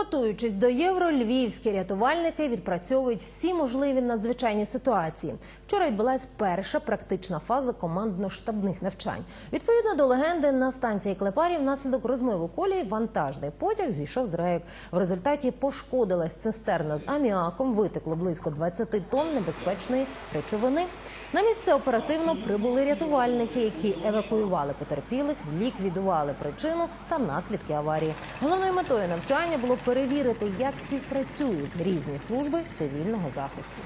Готуючись до євро, львівські рятувальники відпрацьовують всі можливі надзвичайні ситуації. Вчора відбулась перша практична фаза командно-штабних навчань. Відповідно до легенди, на станції Клепарі внаслідок розмиву колії вантажний потяг зійшов з рейок. В результаті пошкодилась цистерна з аміаком, витекло близько 20 тонн небезпечної речовини. На місце оперативно прибули рятувальники, які евакуювали потерпілих, ліквідували причину та наслідки аварії. Головною метою навчання було перевірити, як співпрацюють різні служби цивільного захисту.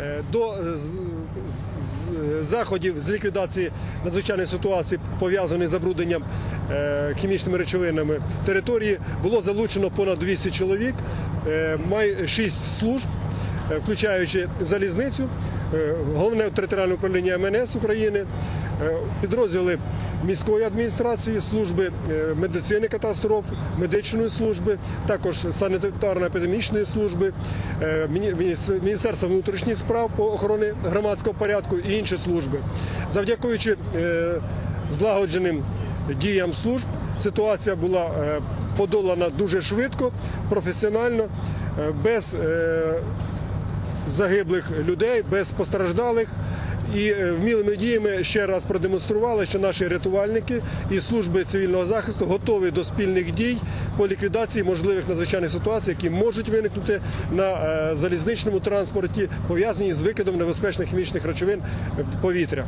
Е, до е, заходів з ліквідації надзвичайної ситуації, пов'язаної з забрудненням е, хімічними речовинами території, було залучено понад 200 чоловік, е, май 6 служб, включаючи залізницю, е, головне територіальне управління МНС України, е, підрозділи міської адміністрації, служби е, медицини катастроф, медичної служби, також санітарно-епідемічної служби, е, Міністерства внутрішніх справ по охорони громадського порядку і інші служби. Завдякуючи е, злагодженим діям служб, ситуація була е, подолана дуже швидко, професіонально, е, без е, загиблих людей, без постраждалих. І е, вмілими діями ще раз продемонстрували, що наші рятувальники і служби цивільного захисту готові до спільних дій по ліквідації можливих надзвичайних ситуацій, які можуть виникнути на е, залізничному транспорті, пов'язані з викидом небезпечних хімічних речовин в повітря.